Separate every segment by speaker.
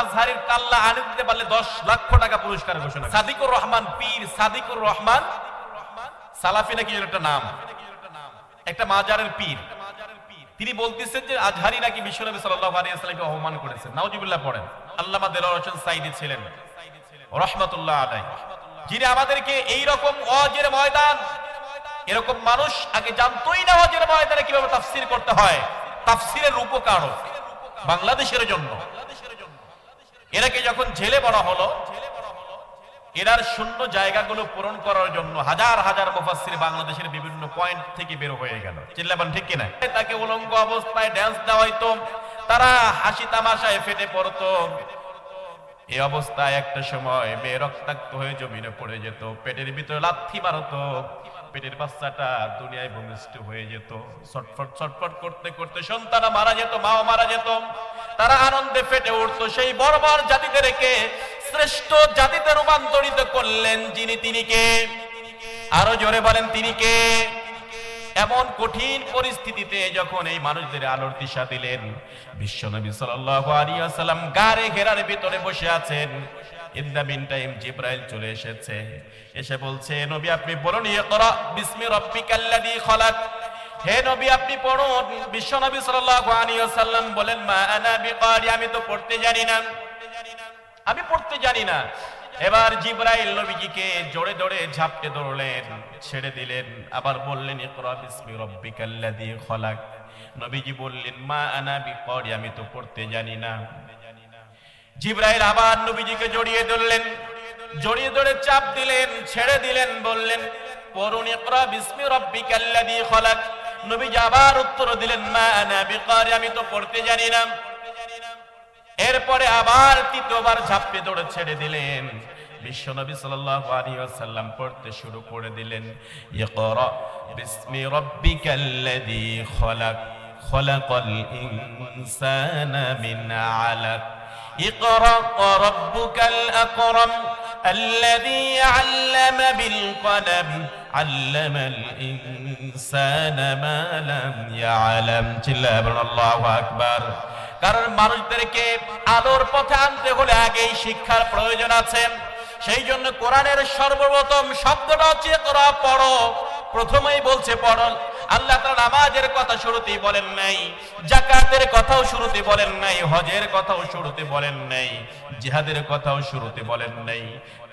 Speaker 1: আজহারের কাল্লা আনি দিতে পারলে দশ লক্ষ টাকা পুরস্কার ঘোষণা সাদিকুর রহমান পীর সাদিকুর রহমান। সালাফি নাকি একটা নাম? একটা মাজারের পীর। তিনি বলতেছেন যে আজহারি নাকি বিশ্বনবী সাল্লাল্লাহু আলাইহি ওয়াসাল্লামকে অপমান করেছেন নাউজুবিল্লাহ পড়েন। আল্লামা দেলোয়ার হোসেন সাইদি ছিলেন। রহমাতুল্লাহ আলাইহি। যিনি আমাদেরকে এই রকম অজের ময়দান, এরকম মানুষ আগে জানতোই না অজের ময়দানে কীভাবে তাফসীর করতে হয়। তাফসীরের রূপকারক বাংলাদেশের জন্য। এরাকে যখন জেলে বলা হলো এরার শূন্য জায়গাগুলো পূরণ করার জন্য হাজার হাজার মুফাসসির বাংলাদেশের বিভিন্ন পয়েন্ট থেকে বের হয়ে গেল। চিল্লাবান ঠিক কিনা? তাকে উলঙ্গ অবস্থায় ড্যান্স দেওয়াইতো, তারা হাসি তামাশায় ফেটে পড়তো। এই অবস্থায় একটা সময় মেয়ে রক্তাক্ত হয়ে জমিনে পড়ে যেত, পেটের ভিতরে লাথি মারতো। পেটের বাচ্চাটা দুনিয়ায় ভূমিষ্ঠ হয়ে যেত। ছটফট ছটফট করতে করতে সন্তানা মারা যেত, মাও মারা যেত। তারা আনন্দে ফেটে উঠতো। সেই বর্বর জাতিদেরকে শ্রেষ্ঠ জাতিতে রূপান্তরিত করলেন যিনি তিনি কে? আরও জোরে বলেন, তিনি কে? এমন কঠিন পরিস্থিতিতে যখন এই মানুষদের আলোর দিশা দিলেন বিশ্বনবী সাল্লাল্লাহু আলাইহি ওয়াসাল্লাম গারে ঘেরার ভিতরে বসে আছেন। ইন দা মিন টাইম জিব্রাইল চলে এসেছে। এসে বলছে নবী, আপনি বলুন ইকরা বিসমি রাব্বিকাল্লাযী খালাক। হে নবী, আপনি পড়ুন বিশ্বনবী সাল্লাল্লাহু আলাইহি ওয়াসাল্লাম বলেন, মা আনা বিকারি, আমি তো পড়তে জানি না। আমি পড়তে জানি না। এবার জিব্রাইল নবীজিকে জোরে জোরে ঝাপটে ধরলেন, ছেড়ে দিলেন, আবার বললেন, ইকরা বিসমি রাব্বিকাল্লাযী খলাক। নবীজি বললেন, মা আনা বিকরি, আমি তো পড়তে জানি না। জিব্রাইল আবার নবীজিকে জড়িয়ে ধরলেন জড়িয়ে ধরে চাপ দিলেন, ছেড়ে দিলেন, বললেন, পড়ুন, ইকরা বিসমি রাব্বিকাল্লাযী খলাক। নবীজি আবার উত্তর দিলেন, মা আনা বিকরি, আমি তো পড়তে জানি না। এরপরে আবার তৃতীয়বার ঝাপটে দৌড়ে ছেড়ে দিলেন। বিশ্বনবী সাল্লাল্লাহু আলাইহি ওয়াসাল্লাম পড়তে শুরু করে দিলেন, ইকরা বিসমি রাব্বিকাল্লাযী খলাক, খলাকাল ইনসানা মিন আলাক। ইকরা রাব্বুকাল আকরাম। الذي علم بالقلم علم الإنسان ما لم يعلم চিল্লাহ আল্লাহু আকবার কারণ মানুষদেরকে আলোর পথে আনতে হলে আগেই শিক্ষার প্রয়োজন আছে সেই জন্য কোরআনের সর্বপ্রথম শব্দটা হচ্ছে করা পড়ো প্রথমেই বলছে পড়ো আল্লাহ তাআলা নামাজের কথা শুরুতেই বলেন নাই জাকাতের কথাও শুরুতে বলেন নাই, হজের কথাও শুরুতে বলেন নাই, জিহাদের কথাও শুরুতে বলেন নাই।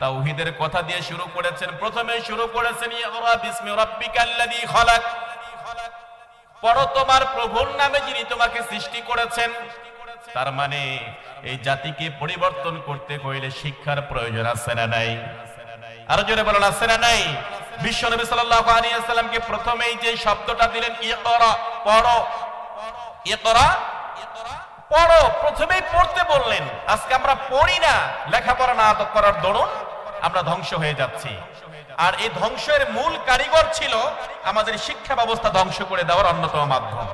Speaker 1: তাওহীদের কথা দিয়ে শুরু করেছেন, প্রথমে শুরু করেছেন ইকরা বিসমি রাব্বিকাল্লাযী খালাক। পড়ো তোমার প্রভুর নামে যিনি তোমাকে সৃষ্টি করেছেন, তার মানে এই জাতিকে পরিবর্তন করতে হইলে শিক্ষার প্রয়োজন আছে না নাই? আরও জোরে বলেন, আছে না নাই? বিশ্ব নবী সাল্লাল্লাহু আলাইহি ওয়াসাল্লামকে প্রথমেই যে শব্দটা দিলেন, ইকরা, পড়ো। ইকরা, পড়ো। প্রথমেই পড়তে বললেন। আজকে আমরা পড়ি না, লেখাপড়া না করার দরুন আমরা ধ্বংস হয়ে যাচ্ছি। আর এই ধ্বংসের মূল কারিগর ছিল আমাদের শিক্ষা ব্যবস্থা ধ্বংস করে দেওয়ার অন্যতম মাধ্যম।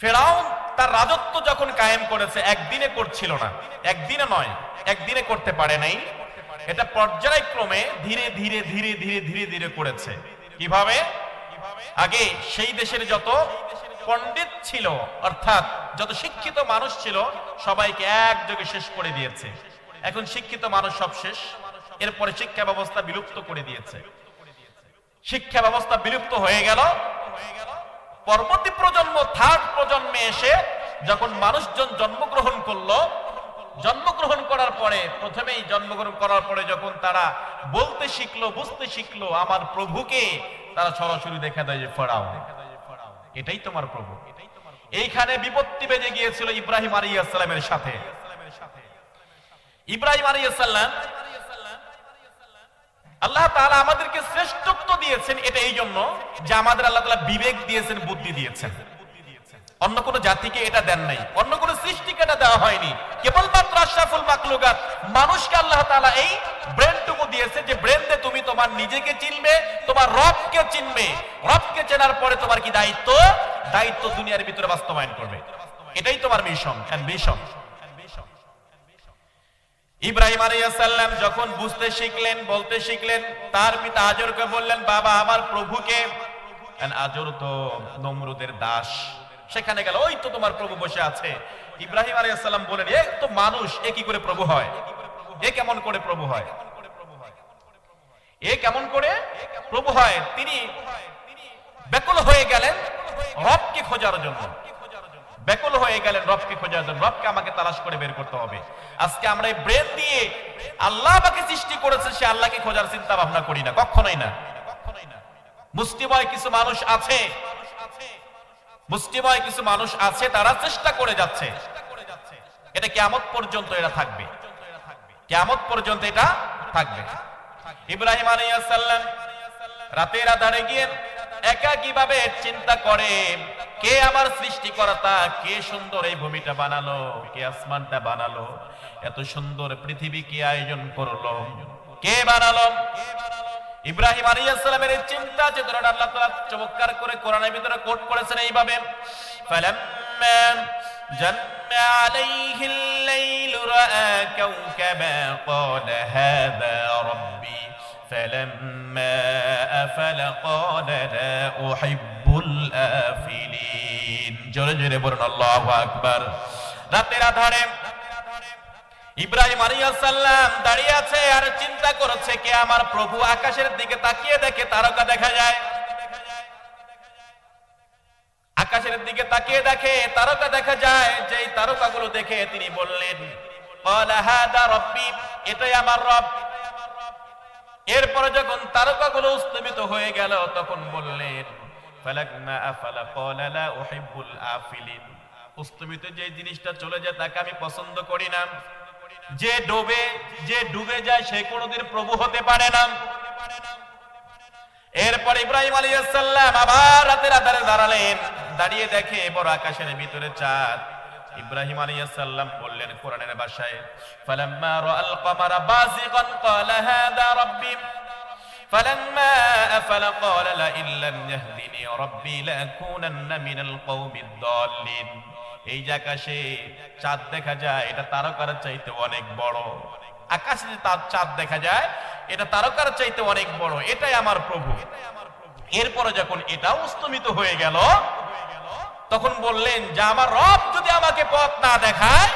Speaker 1: ফেরাউন তার রাজত্ব যখন কায়েম করেছে, একদিনে করছিল না। একদিনে নয়, একদিনে করতে পারে নাই। এটা পর্যায়ক্রমে ধীরে ধীরে ধীরে ধীরে ধীরে ধীরে করেছে। কীভাবে? আগে সেই দেশের যত পণ্ডিত ছিল, অর্থাৎ যত শিক্ষিত মানুষ ছিল, সবাইকে একযোগে শেষ করে দিয়েছে। এখন শিক্ষিত মানুষ সব শেষ। এরপরে শিক্ষা ব্যবস্থা বিলুপ্ত করে দিয়েছে। শিক্ষা ব্যবস্থা বিলুপ্ত হয়ে গেল। পরবর্তী প্রজন্ম থার্ড প্রজন্মে এসে যখন মানুষজন জন্মগ্রহণ করল জন্মগ্রহণ করার পরে, প্রথমেই জন্মগ্রহণ করার পরে যখন তারা বলতে শিখলো, বুঝতে শিখলো, আমার প্রভুকে, তারা সরাসরি দেখা দেয় যে ফেরাও। এটাই তোমার প্রভু। এইখানে বিপত্তি বেজে গিয়েছিল ইব্রাহিম আলাইহিস সাথে। ইব্রাহিম আলাইহিস আল্লাহ তাআলা আমাদেরকে শ্রেষ্ঠত্ব দিয়েছেন এটা এই জন্য যে আমাদের আল্লাহ তাআলা বিবেক দিয়েছেন, বুদ্ধি দিয়েছেন। অন্য কোন জাতিকে এটা দেন নাই, অন্য কোন সৃষ্টিকে এটা দেওয়া হয়নি। কেবলমাত্র আশরাফুল মাকলুকাত, মানুষকে আল্লাহ তাআলা এই ব্রেনটুকু দিয়েছে যে ব্রেন দিয়ে তুমি তোমার নিজেকে চিনবে, তোমার রবকে চিনবে। রবকে চেনার পরে তোমার কি দায়িত্ব? দায়িত্ব দুনিয়ার ভিতরে বাস্তবায়ন করবে। এটাই তোমার মিশন এন্ড মিশন। ইব্রাহিম আলাইসাল্লাম যখন বুঝতে শিখলেন, বলতে শিখলেন, তার পিতা আজরকে বললেন, বাবা, আমার প্রভুকে আজর তো নমরুদের দাস। সেখানে গেল, ওই তো তোমার প্রভু বসে আছে। ইব্রাহিম আলাইহিসসালাম বলেন এ তো মানুষ, এ কি করে প্রভু হয়? এ কেমন করে প্রভু হয়? এ কেমন করে প্রভু হয়? তিনি ব্যাকুল হয়ে গেলেন রবকে খোঁজার জন্য। ব্যাকুল হয়ে গেলেন রবকে খোঁজার জন্য। রবকে আমাকে তালাশ করে বের করতে হবে। আজকে আমরা এই ব্রেন দিয়ে আল্লাহ আমাকে সৃষ্টি করেছে, সে আল্লাহকে খোঁজার চিন্তা ভাবনা করি না, কখনোই না। মুষ্টিময় কিছু মানুষ আছে মুষ্টিময় কিছু মানুষ আছে, তারা চেষ্টা করে যাচ্ছে। এটা কেমত পর্যন্ত এরা থাকবে। কেমত পর্যন্ত এটা থাকবে। ইব্রাহিম আলাইহিসসালাম রাতের আধারে গিয়ে একা কীভাবে চিন্তা করে, কে আমার সৃষ্টিকর্তা, কে সুন্দর এই ভূমিটা বানালো, কে আসমানটা বানালো, এত সুন্দর পৃথিবী কে আয়োজন করল, কে বানালো ইব্রাহিম আলাইহিসসালামের এই চিন্তা চেতনাটা আল্লাহ তাআলা চমৎকার করে কোরআনের ভিতরে কোট করেছেন এইভাবে, ফালাম্মা জাম্মা আলাইহিল লাইল রাআ কাওকাবা, ক্বালা হাযা রাব্বি, ফালাম্মা আফালা, ক্বালা লা উহিব্বুল আফিলিন। জোরে জোরে বলুন, আল্লাহু আকবার। রাতের আধারে ইব্রাহিম আলিয়াল্লাম দাঁড়িয়ে আছে আর চিন্তা করছে কে আমার প্রভু আকাশের দিকে তাকিয়ে দেখে তারকা দেখা যায়। আকাশের দিকে তাকিয়ে দেখে তারকা দেখা যায়, যেই তারকাগুলো দেখে তিনি বললেন এটাই আমার রব। এরপরে যখন তারকাগুলো উস্তমিত হয়ে গেল, তখন বললেন উস্তমিত যে জিনিসটা চলে যায়, তাকে আমি পছন্দ করি না। যে ডোবে যে ডুবে যায় সে কোনোদিন প্রভু হতে পারে না এরপর ইব্রাহিম আলাইহিস সালাম আবার রাতের আধারে দাঁড়ালেন দাঁড়িয়ে দেখে বড় আকাশের ভিতরে চাঁদ ইব্রাহিম আলাইহিস সালাম বললেন কোরআনের ভাষায় ফালাম্মা রাআল কমারা বাযিগান ক্বালা হাযা রাব্বি فلما أفل قال لئن لم يهدني ربي لأكونن من القوم الضالين এই যে আকাশে চাঁদ দেখা যায়, এটা তারকার চাইতে অনেক বড়। আকাশে যে তার চাঁদ দেখা যায়, এটা তারকার চাইতে অনেক বড়। এটাই আমার প্রভু। এরপরে যখন এটা অস্তমিত হয়ে গেল, তখন বললেন, যে আমার রব যদি আমাকে পথ না দেখায়,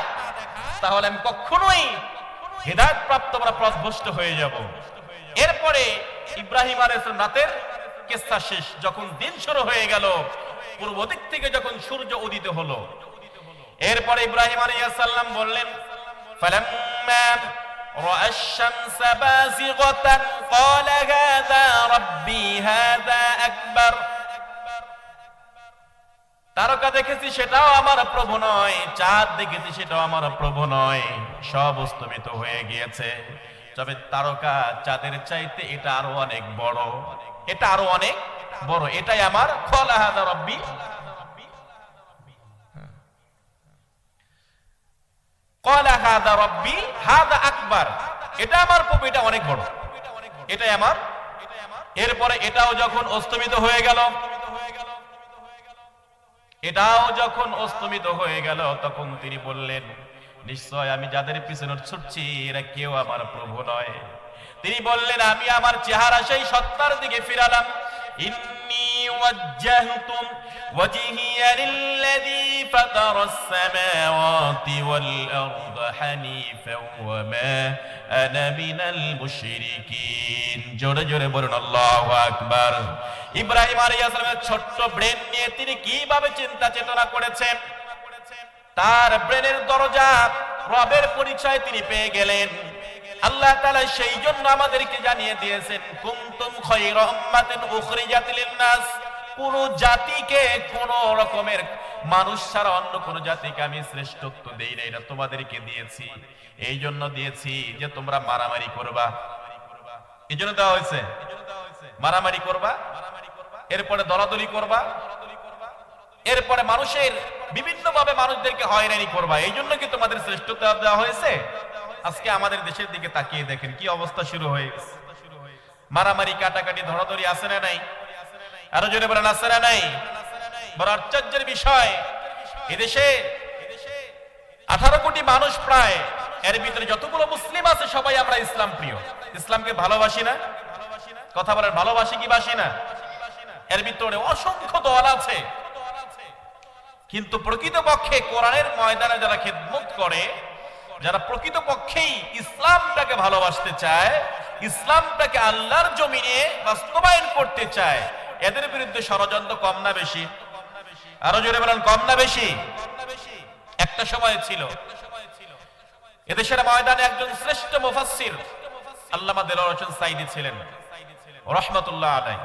Speaker 1: তাহলে আমি কখনোই হেদায়ত প্রাপ্ত আমরা পথভ্রষ্ট হয়ে যাব। এরপরে ইব্রাহিম আলাইহিস রাতের কেসা শেষ, যখন দিন শুরু হয়ে গেল, পূর্ব দিক থেকে যখন সূর্য উদিত হলো এরপরে ইব্রাহিম আলাইহিসসালাম বললেন, ফালাম্মা রাআ আশ-শামস বাযিগাতান, ক্বালা হাযা রাব্বি হাযা আকবার। তারকা দেখেছি সেটাও আমার প্রভু নয়, চাঁদ দেখেছি সেটাও আমার প্রভু নয়, সব অস্তমিত হয়ে গিয়েছে। তবে তারকা চাঁদের চাইতে এটা আরও অনেক বড়, এটা আরও অনেক বড়, এটাই আমার কলা হাদা রব্বি, হাদা আকবার। এটা আমার প্রভু এটা অনেক বড়। এটাই আমার। এরপরে এটাও যখন অস্তমিত হয়ে গেল, এটাও যখন অস্তমিত হয়ে গেল, তখন তিনি বললেন, নিশ্চয় আমি যাদের পিছনে ছুটছি, এরা কেউ আমার প্রভু নয়। তিনি বললেন, আমি আমার চেহারা সেই সত্তার দিকে ফিরালাম। লিল্লাযী ফাতারাস সামাওয়াতি ওয়াল আরদ হানিফাও ওয়া মা আনা মিনাল মুশরিকিন জোরে জোরে বলুন, আল্লাহু আকবার। ইব্রাহিম আলাইহিস সালামের ছোট্ট ব্রেন নিয়ে তিনি কীভাবে চিন্তা চেতনা করেছেন? তার ব্রেনের দরজা রবের পরিচয় তিনি পেয়ে গেলেন। আল্লাহ তাআলা সেই জন্য আমাদেরকে জানিয়ে দিয়েছেন, কুনতুম খায়রা উম্মাতিন উখরিজাত লিন-নাস কোন জাতিকে কোন রকমের মানুষ ছাড়া অন্য কোন জাতিকে আমি শ্রেষ্ঠত্ব দেই না, এটা তোমাদেরকে দিয়েছি। এই জন্য দিয়েছি যে তোমরা মারামারি করবা। এই জন্য দেওয়া হয়েছে? মারামারি করবা। এরপরে দলাদলি করবা। এরপরে মানুষের বিভিন্ন ভাবে মানুষদেরকে হয়রানি করবা। এই জন্য কি তোমাদের শ্রেষ্ঠতা দেওয়া হয়েছে? আজকে আমাদের দেশের দিকে তাকিয়ে দেখেন, কি অবস্থা শুরু হয়ে গেছে। মারামারি, কাটাকাটি ধরাধরি আছে না নাই? আরও জোরে বলেন না নাই। বড় আশ্চর্যের বিষয়, এদেশে আঠারো কোটি মানুষ প্রায়, এর ভিতরে যতগুলো মুসলিম আছে সবাই আমরা ইসলাম প্রিয়। ইসলামকে ভালোবাসি না? কথা বলেন, ভালোবাসি কি বাসি না? এর ভিতরে অসংখ্য দল আছে। কিন্তু প্রকৃতপক্ষে কোরআনের ময়দানে যারা খেদমত করে, যারা প্রকৃতপক্ষেই ইসলামটাকে ভালোবাসতে চায়, ইসলামটাকে আল্লাহর জমিনে বাস্তবায়ন করতে চায় এদের বিরুদ্ধে ষড়যন্ত্র কম না বেশি? আরও জোরে বলেন, কম না বেশি? একটা সময় ছিল। এদেশের ময়দানে একজন শ্রেষ্ঠ মুফাসসির আল্লামা দেলোয়ার হোসেন সাইদি ছিলেন। রহমতুল্লাহ আলাই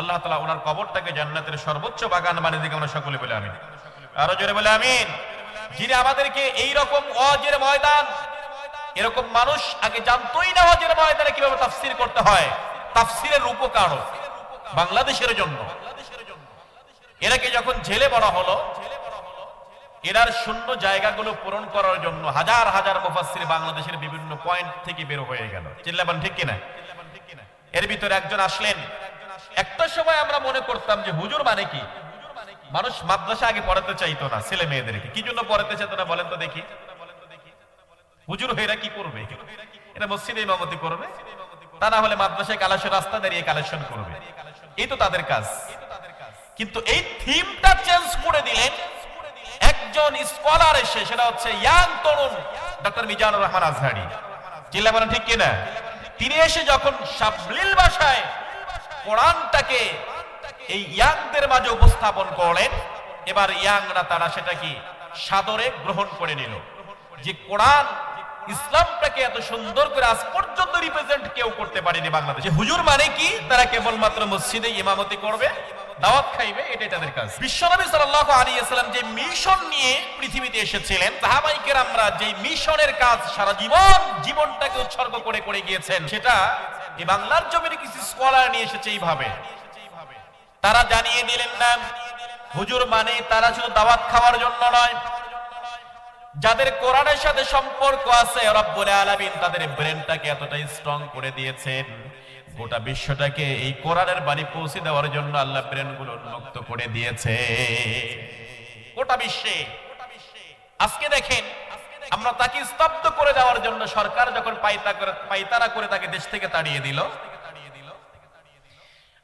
Speaker 1: আল্লাহ তাআলা ওনার কবরটাকে জান্নাতের সর্বোচ্চ বাগান বানিয়ে দিকে আমরা সকলে বলে আমিন। আরও জোরে বলে আমিন। যিনি আমাদেরকে এই রকম ওয়াজের ময়দান, এরকম মানুষ আগে জানতোই না ওয়াজের ময়দানে কীভাবে তাফসীর করতে হয়, তাফসীরের রূপকারক বাংলাদেশের জন্য। এরাকে যখন জেলে বড় হলো, এরার শূন্য জায়গাগুলো পূরণ করার জন্য হাজার হাজার মুফাসসির বাংলাদেশের বিভিন্ন পয়েন্ট থেকে বের হয়ে গেল। চিল্লাবান ঠিক কিনা? এর ভিতরে একজন আসলেন। একটা সময় আমরা মনে করতাম যে হুজুর মানে কি? মানুষ মাদ্রাসা আগে পড়াতে চাইতো না, ছেলে মেয়েদেরকে। কি জন্য পড়াতে চাইতো না বলেন তো দেখি। হুজুর হইরা কি করবে? এটা মসজিদে ইমামতি করবে? তা না হলে মাদ্রাসায় কালেকশন, রাস্তা দাঁড়িয়ে কালেকশন করবে। এই তো তাদের কাজ। কিন্তু এই থিমটা চেঞ্জ করে দিলেন একজন স্কলার এসে, সেটা হচ্ছে ইয়াং তরুণ ডক্টর মিজানুর রহমান আজহারি। চিল্লা বলেন, ঠিক কিনা? তিনি এসে যখন সাবলীল ভাষায় কোরআনটাকে এই ইয়াংদের মাঝে উপস্থাপন করলেন, এবার ইয়াংরা তারা সেটা কি? সাদরে গ্রহণ করে নিল। যে কোরআন ইসলামটাকে এত সুন্দর করে আজ পর্যন্ত রিপ্রেজেন্ট কেউ করতে পারেনি বাংলাদেশে। হুজুর মানে কি? তারা কেবলমাত্র মসজিদে ইমামতি করবে, দাওয়াত খাইবে, এটাই তাদের কাজ। বিশ্বনবী যে মিশন নিয়ে পৃথিবীতে এসেছিলেন কেরামরা যে মিশনের কাজ সারা জীবন জীবনটাকে উৎসর্গ করে করে গিয়েছেন, সেটা বাংলার জমিনে কিছু স্কলার নিয়ে এসেছে এইভাবে। তারা জানিয়ে দিলেন না, হুজুর মানে তারা শুধু দাওয়াত খাওয়ার জন্য নয় যাদের কোরআনের সাথে সম্পর্ক আছে, রব্বুল আলামিন তাদের ব্রেনটাকে এতটাই স্ট্রং করে দিয়েছেন। গোটা বিশ্বটাকে এই কোরআনের বাণী পৌঁছে দেওয়ার জন্য আল্লাহ ব্রেনগুলো উন্মুক্ত করে দিয়েছে। গোটা বিশ্বে। আজকে দেখেন, আমরা তাকে স্তব্ধ করে দেওয়ার জন্য সরকার যখন পাইতা করে পাইতারা করে তাকে দেশ থেকে তাড়িয়ে দিল।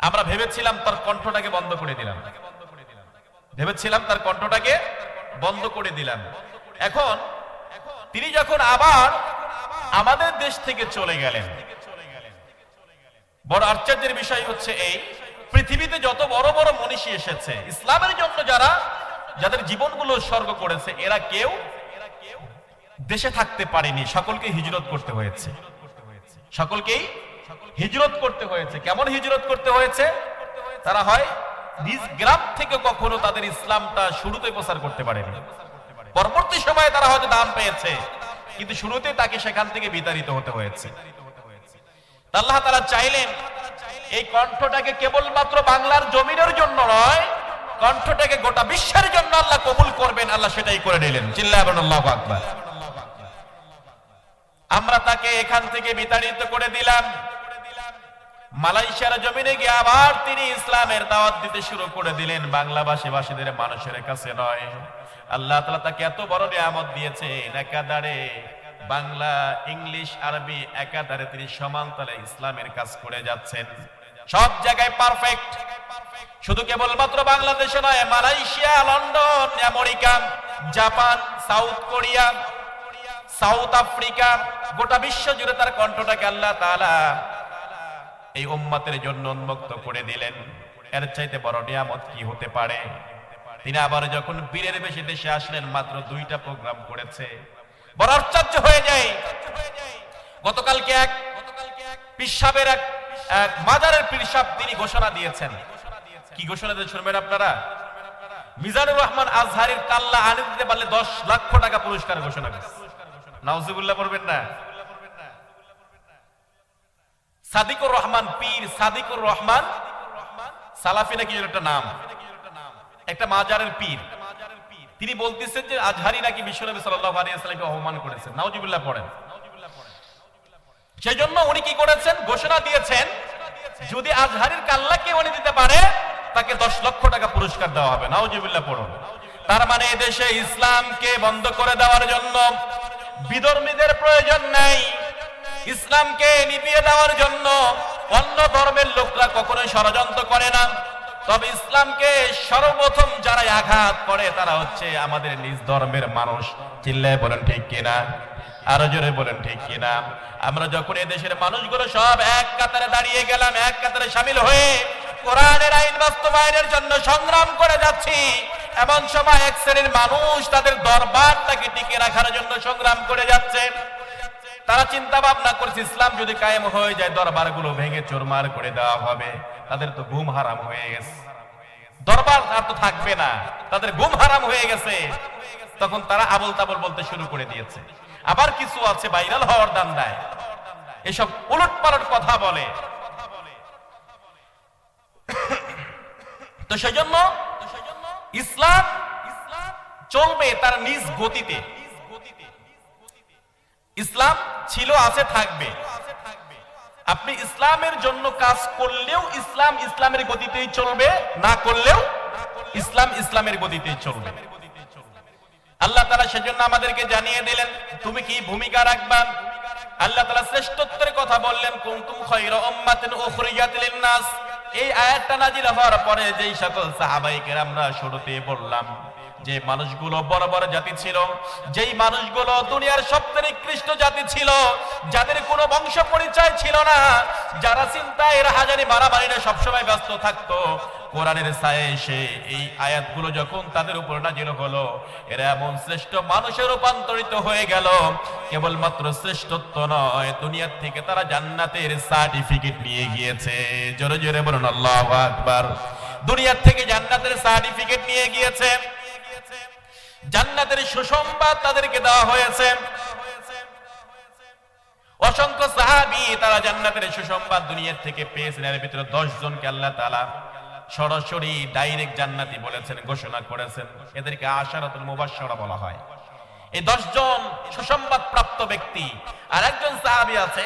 Speaker 1: আমরা ভেবেছিলাম তার কণ্ঠটাকে বন্ধ করে দিলাম। ভেবেছিলাম তার কণ্ঠটাকে বন্ধ করে দিলাম। এখন তিনি যখন আবার আমাদের দেশ থেকে চলে গেলেন, বড় আশ্চর্যের বিষয় হচ্ছে এই, পৃথিবীতে যত বড় বড় মনীষী এসেছে, ইসলামের জন্য যারা, যাদের জীবনগুলো উৎসর্গ করেছে, এরা কেউ দেশে থাকতে পারেনি সকলকে হিজরত করতে হয়েছে। সকলকেই হিজরত করতে হয়েছে। কেমন হিজরত করতে হয়েছে? তারা হয় নিজ গ্রাম থেকে কখনো তাদের ইসলামটা শুরুতে প্রচার করতে পারেনি। পরবর্তী সময়ে তারা হয়তো দাম পেয়েছে। কিন্তু শুরুতে তাকে সেখান থেকে বিতাড়িত হতে হয়েছে। আল্লাহ তারা চাইলেন, এই কণ্ঠটাকে কেবলমাত্র বাংলার জমিনের জন্য নয়, কণ্ঠটাকে গোটা বিশ্বের জন্য আল্লাহ কবুল করবেন, আল্লাহ সেটাই করে নিলেন। চিল্লা আল্লাহ আকবার। আমরা তাকে এখান থেকে বিতাড়িত করে দিলাম। মালয়েশিয়ার জমিনে গিয়ে আবার তিনি ইসলামের দাওয়াত দিতে শুরু করে দিলেন। বাংলা ভাষীদের মানুষের কাছে নয়। আল্লাহ তালা তাকে এত বড় নিয়ামত দিয়েছে একাধারে বাংলা, ইংলিশ, আরবি, একাধারে তিনি সমান্তলে ইসলামের কাজ করে যাচ্ছেন। সব জায়গায় পারফেক্ট শুধু কেবলমাত্র বাংলাদেশে নয়, Malaysia, London, America, Japan, South Korea, South Africa, গোটা বিশ্ব জুড়ে তার কণ্ঠটাকে আল্লাহ তালা এই উম্মতের জন্য উন্মুক্ত করে দিলেন। এর চাইতে বড় নিয়ামত কি হতে পারে? তিনি আবার যখন বীরের বেশি দেশে আসলেন, মাত্র দুইটা প্রোগ্রাম করেছে। বড় আশ্চর্য হয়ে যায়। গতকালকে এক পিসাবের এক মাজারের পিসাব তিনি ঘোষণা দিয়েছেন। কি ঘোষণা দিয়ে শুনবেন আপনারা? মিজানুর রহমান আজহারির কাল্লা আনি দিতে পারলে দশ লক্ষ টাকা পুরস্কার ঘোষণা করেছে। নাউজিবুল্লাহ পড়বেন না। সাদিকুর রহমান পীর সাদিকুর রহমান সালাফি নাকি একটা নাম? একটা মাজারের পীর। তিনি বলতেছেন যে আজহারি নাকি বিশ্বনবী আলাইহি ওয়াসাল্লামকে অপমান করেছেন। নাউজিবুল্লাহ পড়েন। সেই জন্য উনি কি করেছেন? ঘোষণা দিয়েছেন, যদি আজহারির কাল্লাকে উনি দিতে পারে, তাকে দশ লক্ষ টাকা পুরস্কার দেওয়া হবে। নাউজিবুল্লাহ পড়ুন। তার মানে দেশে ইসলামকে বন্ধ করে দেওয়ার জন্য বিধর্মীদের প্রয়োজন নাই। ইসলামকে নিভিয়ে দেওয়ার জন্য অন্য ধর্মের লোকরা কখনোই ষড়যন্ত্র করে না। তবে ইসলামকে সর্বপ্রথম যারা আঘাত করে, তারা হচ্ছে আমাদের নিজ ধর্মের মানুষ। চিল্লায় বলেন ঠিক কিনা? আরও জোরে বলেন ঠিক কিনা? আমরা যখন এই দেশের মানুষগুলো সব এক কাতারে দাঁড়িয়ে গেলাম, এক কাতারে সামিল হয়ে কোরআনের আইন বাস্তবায়নের জন্য সংগ্রাম করে যাচ্ছি, এমন সময় এক শ্রেণির মানুষ তাদের দরবারটাকে টিকে রাখার জন্য সংগ্রাম করে যাচ্ছে। তারা চিন্তা ভাবনা করছে, ইসলাম যদি কায়েম হয়ে যায় দরবারগুলো ভেঙে চোরমার করে দেওয়া হবে। তাদের তো ঘুম হারাম হয়ে গেছে। দরবার আর তো থাকবে না। তাদের ঘুম হারাম হয়ে গেছে। তখন তারা আবল তাবল বলতে শুরু করে দিয়েছে। আবার কিছু আছে ভাইরাল হওয়ার দান দেয় এসব উলট পালট কথা বলে। তো সেই জন্য ইসলাম চলবে তার নিজ গতিতে। ইসলাম ছিল, আছে, থাকবে। আপনি ইসলামের জন্য কাজ করলেও ইসলাম ইসলামের গতিতেই চলবে, না করলেও ইসলাম ইসলামের গতিতেই চলবে। আল্লাহ তালা সেজন্য আমাদেরকে জানিয়ে দিলেন, তুমি কি ভূমিকা রাখবা? আল্লাহ তালা শ্রেষ্ঠত্বের কথা বললেন কুমতুম খৈর লিন-নাস। এই আয়াতটা নাজির হওয়ার পরে যেই সকল সাহাবাই আমরা শুরুতে বললাম যে মানুষগুলো বড় বড় জাতি ছিল, যেই মানুষগুলো দুনিয়ার সবচেয়ে নিকৃষ্ট জাতি ছিল, যাদের কোনো বংশ পরিচয় ছিল না, যারা চিন্তায় রাহাজানি মারামারিতে সবসময় ব্যস্ত থাকতো, কোরআনের ছায়ে এসে এই আয়াতগুলো যখন তাদের উপর নাজিল হলো, এরা এমন শ্রেষ্ঠ মানুষে রূপান্তরিত হয়ে গেল, কেবলমাত্র শ্রেষ্ঠত্ব নয়, দুনিয়ার থেকে তারা জান্নাতের সার্টিফিকেট নিয়ে গিয়েছে। জোরে জোরে বলুন, আল্লাহু আকবার। দুনিয়ার থেকে জান্নাতের সার্টিফিকেট নিয়ে গিয়েছে। জান্নাতের সুসংবাদ তাদেরকে দেওয়া হয়েছে। অসংখ্য সাহাবি তারা জান্নাতের সুসংবাদ দুনিয়ার থেকে পেয়েছেন। এর ভিতরে দশ জনকে আল্লাহ তালা সরাসরি ডাইরেক্ট জান্নাতি বলেছেন, ঘোষণা করেছেন। এদেরকে আশারাতুল মুবাশশারা বলা হয়। এই দশ জন সুসংবাদ প্রাপ্ত ব্যক্তি, আর একজন সাহাবি আছে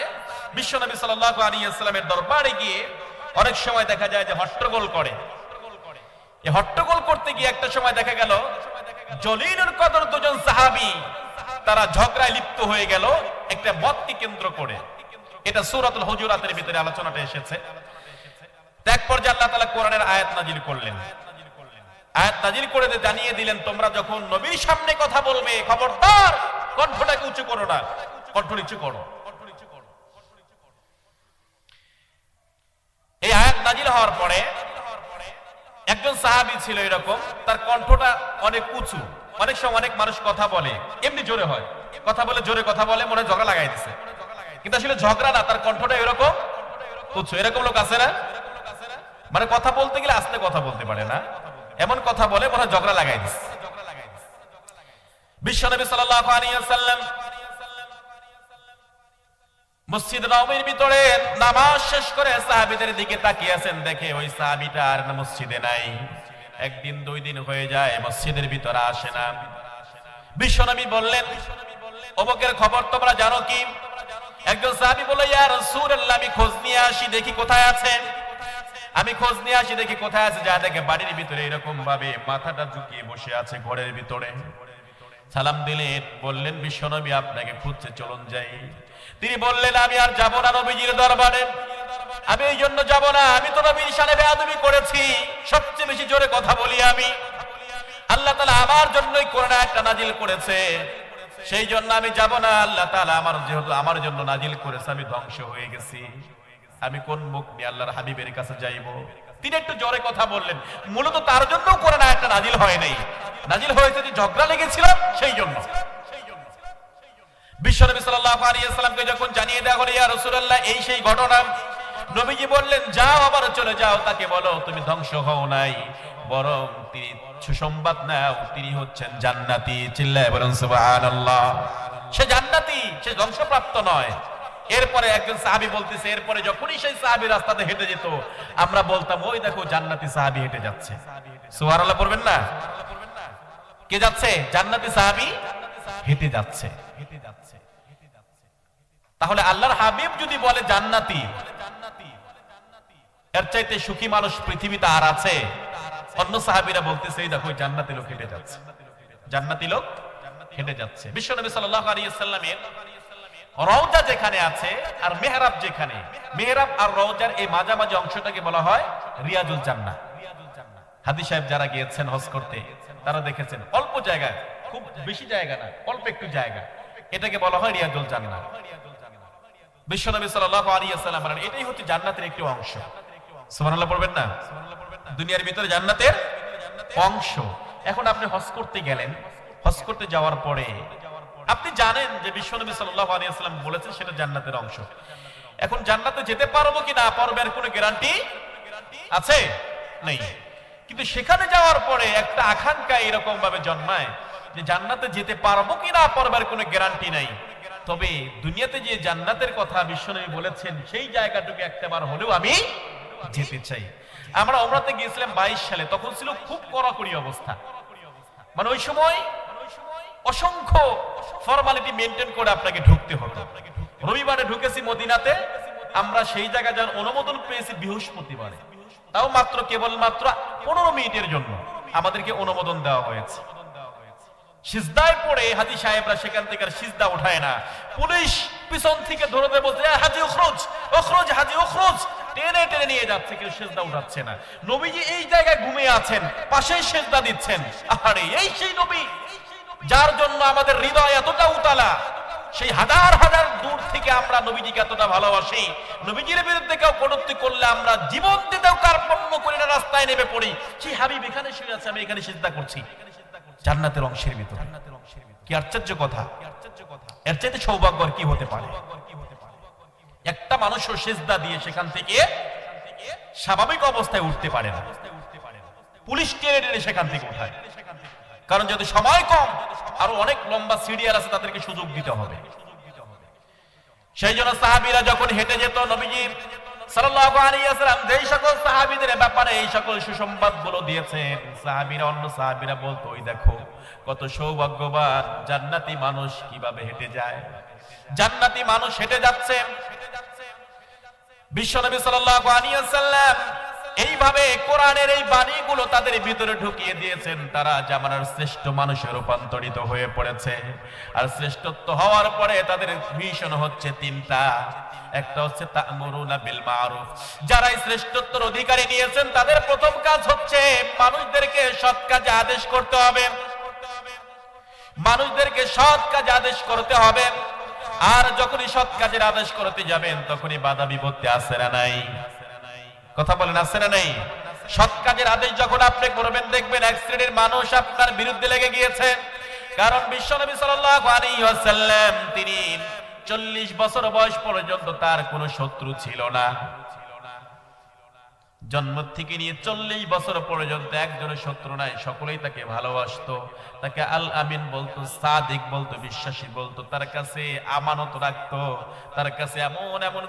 Speaker 1: বিশ্বনবী সাল্লাল্লাহু আলাইহি ওয়াসাল্লামের দরবারে গিয়ে অনেক সময় দেখা যায় যে হট্টগোল করে। এই হট্টগোল করতে গিয়ে একটা সময় দেখা গেল জলিলুল কদর দুজন সাহাবি, তারা ঝগড়ায় লিপ্ত হয়ে গেল একটা মতকে কেন্দ্র করে। এটা সূরাতুল হুজুরাতের ভিতরে আলোচনাটা এসেছে। এক পর্যায়ে আল্লাহ তাআলা কোরআনের আয়াত নাজিল করলেন। আয়াত নাজিল করে জানিয়ে দিলেন, তোমরা যখন নবীর সামনে কথা বলবে, খবরদার, কণ্ঠটাকে উঁচু করো না, কণ্ঠ নিচু করো। এই আয়াত নাজিল হওয়ার পরে একজন সাহাবি ছিল এরকম, তার কণ্ঠটা অনেক উঁচু। অনেক সময় অনেক মানুষ কথা বলে, এমনি জোরে হয়। কথা বলে, জোরে কথা বলে, মনে ঝগড়া লাগাই দিছে। কিন্তু আসলে ঝগড়া না, তার কণ্ঠটা এরকম উঁচু। এরকম লোক আছে না? মানে কথা বলতে গেলে আস্তে কথা বলতে পারে না। এমন কথা বলে মনে ঝগড়া লাগাই দিছে। বিশ্বনবী সাল্লাল্লাহু আলাইহি ওয়াসাল্লাম মসজিদ নবমীর ভিতরে নামাজ শেষ করে সাহাবীদের দিকে তাকিয়ে আছেন, দেখে ওই সাহাবীটা আর মসজিদে নাই। একদিন, দুই দিন হয়ে যায়, মসজিদের ভিতরে আসে না। বিশ্বনবী বললেন, অমুকের খবর তোমরা জানো কি? একজন সাহাবী বলে ইয়া রাসূলুল্লাহ, আমি খোঁজ নিয়ে আসি, দেখি কোথায় আছে। আমি খোঁজ নিয়ে আসি, দেখি কোথায় আছে, যা দেখে বাড়ির ভিতরে এরকম ভাবে মাথাটা ঝুঁকিয়ে বসে আছে ঘরের ভিতরে। সালাম দিলেন, বললেন, বিশ্বনবী আপনাকে খুঁজছে চলুন যাই। তিনি বললেন, আমি আর যাব না নবীজির দরবারে। আমি এই জন্য যাব না, আমি তো নবীর সানে বেয়াদবি করেছি। সবচেয়ে বেশি জোরে কথা বলি আমি। আল্লাহ তালা আমার জন্যই কোরআন একটা নাজিল করেছে। সেই জন্য আমি যাব না, আল্লাহ তালা আমার যেহেতু আমার জন্য নাজিল করেছে, আমি ধ্বংস হয়ে গেছি। আমি কোন মুখ নিয়ে আল্লাহর হাবিবের কাছে যাইব? তিনি একটু জোরে কথা বললেন। মূলত তার জন্য কোরআন একটা নাজিল হয় নাই। নাজিল হয়েছে যে ঝগড়া লেগেছিল, সেই জন্য। বিশ্বনবী সাল্লাল্লাহু আলাইহি ওয়াসাল্লামকে যখন জানিয়ে দেওয়া হলো, ইয়া রাসূলুল্লাহ, এই সেই ঘটনা। নবীজি বললেন, যাও আবার চলে যাও, তাকে বলো, তুমি ধ্বংস হও নাই, বরং তিনি সুসংবাদ নাও, তিনি হচ্ছেন জান্নাতি। চিল্লায় বলেন, সুবহানাল্লাহ। সে জান্নাতি, সে ধ্বংসপ্রাপ্ত নয়। এরপরে একজন সাহাবী বলতেছে, এরপরে যখনই সেই সাহাবী রাস্তাতে হেঁটে যেত, আমরা বলতাম, ওই দেখো জান্নাতি সাহাবী হেঁটে যাচ্ছে। সুবহানাল্লাহ পড়বেন না? কে যাচ্ছে? জান্নাতি সাহাবী হেঁটে যাচ্ছে। হেঁটে যাচ্ছে তাহলে আল্লাহর হাবিব যদি বলে জান্নাতি, এর চাইতে সুখী মানুষ পৃথিবীতে আর আছে? অন্য সাহাবীরা বলতেছে, এই দেখো জান্নাতি লোক হেঁটে যাচ্ছে। জান্নাতি লোক হেঁটে যাচ্ছে। বিশ্বনবী সাল্লাল্লাহু আলাইহি সাল্লামের রওজা যেখানে আছে আর মেহরাব যেখানে, মেহরাব আর রওজার এই মাঝামাঝি অংশটাকে বলা হয় রিয়াজুল জান্নাহ। হাদি সাহেব যারা গিয়েছেন হজ করতে, তারা দেখেছেন অল্প জায়গায় খুব বেশি জায়গা না, অল্প একটু জায়গা। এটাকে বলা হয় রিয়াজুল জান্নাত বিশ্বনবী সাল্লাল্লাহু আলাইহি ওয়াসাল্লাম বলেন, এটাই হচ্ছে জান্নাতের একটি অংশ। সুবহানাল্লাহ পড়বেন না? দুনিয়ার ভিতরে জান্নাতের অংশ। এখন আপনি হজ করতে গেলেন, হজ করতে যাওয়ার পরে আপনি জানেন যে বিশ্বনবী সাল্লাল্লাহু আলাইহি ওয়াসাল্লাম বলেছেন সেটা জান্নাতের অংশ। এখন জান্নাতে যেতে পারব কি না, পারবে এর কোনো গ্যারান্টি আছে? নেই। কিন্তু সেখানে যাওয়ার পরে একটা আকাঙ্ক্ষা এরকম ভাবে জন্মায় যে জান্নাতে যেতে পারব কি না পারবার কোনো গ্যারান্টি নাই। তবে দুনিয়াতে যে জান্নাতের কথা বিশ্বনবী বলেছেন, সেই জায়গাটুকু একটাবার হলেও আমি যেতে চাই। আমরা ওমরাতে গিয়েছিলাম বাইশ সালে, তখন ছিল খুব কড়াকড়ি অবস্থা। মানে ওই সময় অসংখ্য ফর্মালিটি মেনটেন করে আপনাকে ঢুকতে হতো রবিবারে ঢুকেছি মদিনাতে, আমরা সেই জায়গায় যার অনুমোদন পেয়েছি বৃহস্পতিবারে। তাও মাত্র কেবল মাত্র পনেরো মিনিটের জন্য আমাদেরকে অনুমোদন দেওয়া হয়েছে। সিজদায় পড়ে হাজি সাহেবরা সেখান থেকে সিজদা উঠায় না। পুলিশ পিছন থেকে ধরে বলছে, "এ হাজি ওখরোজ ওখরোজ হাজি ওখরোজ টেনে টেনে নিয়ে যাচ্ছে, কেউ সেজদা উঠাচ্ছে না। নবীজি এই জায়গায় ঘুমিয়ে আছেন, পাশেই সেজদা দিচ্ছেন। আরে, এই সেই নবী! যার জন্য আমাদের হৃদয় এতটা উতালা, সেই হাজার হাজার দূর থেকে আমরা নবীজিকে এতটা ভালোবাসি। নবীজির বিরুদ্ধে কেউ কটূক্তি করলে আমরা জীবন দিতেও কার্পণ্য করি না, রাস্তায় নেমে পড়ি। সেই হাবিব, এখানে শুয়ে আছে, আমি এখানে চিন্তা করছি। জান্নাতের অংশের ভিতরে। কি আশ্চর্য কথা। এর চাইতে সৌভাগ্য কি হতে পারে? একটা মানুষও সেজদা দিয়ে সেখান থেকে স্বাভাবিক অবস্থায় উঠতে পারে না। পুলিশ টেনে টেনে সেখান থেকে উঠায়। কারণ যদি সময় কম, আরও অনেক লম্বা সিরিয়াল আছে, তাদেরকে সুযোগ দিতে হবে। সেই জন্য সাহাবীরা যখন হেঁটে যেত সৌভাগ্যবান জান্নাতি মানুষ কীভাবে হেঁটে যায়? জান্নাতি মানুষ হেঁটে যাচ্ছে। বিশ্বনবী সাল্লাল্লাহু আলাইহি এইভাবে কোরআনের এই বাণীগুলো তাদের ভিতরে ঢুকিয়ে দিয়েছেন, তারা জামানার শ্রেষ্ঠ মানুষে রূপান্তরিত হয়ে পড়েছে। আর শ্রেষ্ঠত্ব হওয়ার পরে তাদের মিশন হচ্ছে তিনটা। একটা হচ্ছে তা'মুরুনা বিল মারুফ। যারা এই শ্রেষ্ঠত্বের অধিকারী নিয়েছেন, তাদের প্রথম কাজ হচ্ছে মানুষদেরকে সৎ কাজে আদেশ করতে হবে। মানুষদেরকে সৎ কাজে আদেশ করতে হবে। আর যখনই সৎ কাজের আদেশ করতে যাবেন, তখনই বাধা বিপত্তি আসে না নাই। কথা বলেন আসে না নাই? সৎ কাজের আদেশ যখন আপনি করবেন, দেখবেন এক শ্রেণির মানুষ আপনার বিরুদ্ধে লেগে গিয়েছে। কারণ বিশ্বনবী সাল্লাল্লাহু আলাইহি তিনি চল্লিশ বছর বয়স পর্যন্ত তার কোনো শত্রু ছিল না। জন্ম থেকে নিয়ে চল্লিশ বছর পর্যন্ত একজনের শত্রু নাই, সকলেই তাকে ভালোবাসতো। তাকে আল আমিন বলতো, সাদিক বলতো, বিশ্বাসী বলতো, তার কাছে আমানত রাখতো, তার কাছে এমন এমন